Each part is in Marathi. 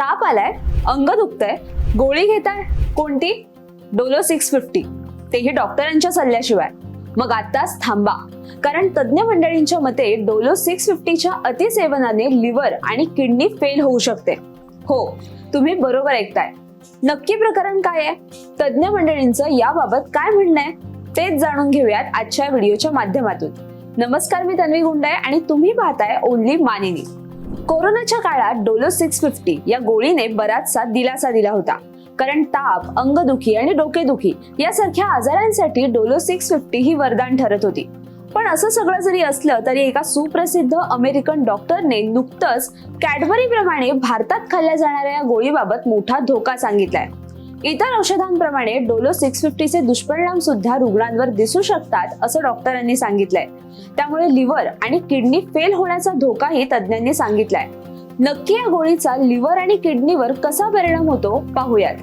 ताप आलाय अंग दुखतंय गोळी घेताय कोणती? डोलो सिक्स फिफ्टी तेही डॉक्टरांच्या सल्ल्याशिवाय. मग आताच थांबा. कारण तज्ज्ञ मंडळींच्या मते डोलो सिक्स फिफ्टीच्या अतिसेवनाने लिव्हर आणि किडनी फेल होऊ शकते. हो तुम्ही बरोबर ऐकताय. नक्की प्रकरण काय आहे? तज्ज्ञ मंडळींचं याबाबत काय म्हणणं आहे? तेच जाणून घेऊयात आजच्या व्हिडिओच्या माध्यमातून. नमस्कार मी तन्वी गुंडाय आणि तुम्ही पाहताय ओनली मानिनी. कोरोनाच्या काळात डोलो सिक्स फिफ्टी या गोळीने बराचसा दिलासा दिला होता. कारण ताप अंगदुखी आणि डोकेदुखी यासारख्या आजारांसाठी डोलो सिक्स फिफ्टी ही वरदान ठरत होती. पण असं सगळं जरी असलं तरी एका सुप्रसिद्ध अमेरिकन डॉक्टरने नुकतंच कॅडबरी प्रमाणे भारतात खाल्ल्या जाणाऱ्या या गोळीबाबत मोठा धोका सांगितलाय. इतर औषधांप्रमाणे डोलो सिक्स फिफ्टीचे दुष्परिणाम सुद्धा रुग्णांवर दिसू शकतात असं डॉक्टरांनी सांगितलंय. त्यामुळे लिव्हर आणि किडनी फेल होण्याचा धोकाही तज्ज्ञांनी सांगितलाय. नक्की या गोळीचा लिव्हर आणि किडनीवर कसा परिणाम होतो पाहूयात.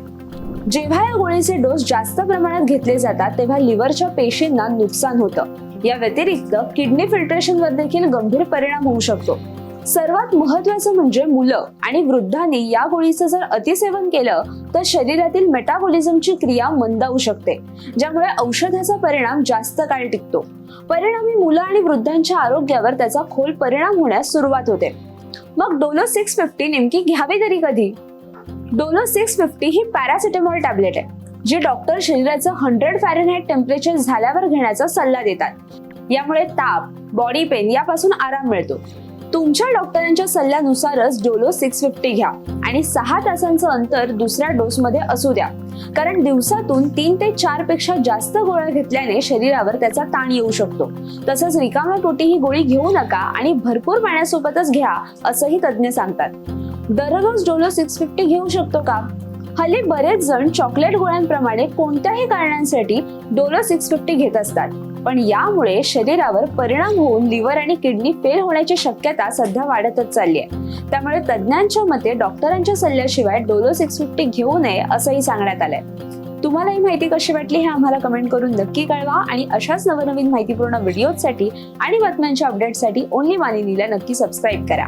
जेव्हा या गोळीचे डोस जास्त प्रमाणात घेतले जातात तेव्हा लिव्हरच्या पेशींना नुकसान होतं. या व्यतिरिक्त किडनी फिल्ट्रेशनवर देखील गंभीर परिणाम होऊ शकतो. सर्वात महत्वाचं म्हणजे मुलं आणि वृद्धांनी या गोळीचं जर अतिसेवन केलं तर शरीरातील मेटाबॉलिझमची क्रिया मंदावू शकते ज्यामुळे औषधाचा परिणाम जास्त काळ टिकतो. परिणामी मुलं आणि वृद्धांच्या आरोग्यावर त्याचा खोल परिणाम होण्यास सुरुवात होते. मग डोलो सिक्स फिफ्टी नेमकी घ्यावी तरी कधी? डोलो सिक्स फिफ्टी ही पॅरासिटेमॉल टॅबलेट आहे जी डॉक्टर शरीराचं हंड्रेड फॅरनहाईट टेम्परेचर झाल्यावर घेण्याचा सल्ला देतात. यामुळे ताप बॉडी पेन यापासून आराम मिळतो. तुमच्या डॉक्टरांच्या सल्ल्यानुसारच डोलो सिक्स फिफ्टी घ्या. आणि सहा तासांचं अंतर दुसऱ्या डोसमध्ये असू द्या. कारण दिवसातून तीन ते चारपेक्षा जास्त गोळ्या घेतल्याने शरीरावर त्याचा ताण येऊ शकतो. तसंच रिकाम्या पोटी ही गोळी घेऊ नका आणि भरपूर पाण्यासोबतच घ्या असंही तज्ज्ञ सांगतात. दररोज डोलो सिक्स फिफ्टी घेऊ शकतो का? हल्ली बरेच जण चॉकलेट गोळ्यांप्रमाणे कोणत्याही कारणांसाठी डोलो सिक्स फिफ्टी घेत असतात. पण यामुळे शरीरावर परिणाम होऊन लिव्हर आणि किडनी फेल होण्याची शक्यता सध्या वाढतच चालली आहे. त्यामुळे तज्ज्ञांच्या मते डॉक्टरांच्या सल्ल्याशिवाय डोलो सिक्स फिफ्टी घेऊ नये असंही सांगण्यात आलंय. तुम्हाला ही माहिती कशी वाटली हे आम्हाला कमेंट करून नक्की कळवा आणि अशाच नवनवीन माहितीपूर्ण व्हिडिओसाठी आणि बातम्यांच्या अपडेटसाठी ओनली मानिनीला नक्की सबस्क्राईब करा.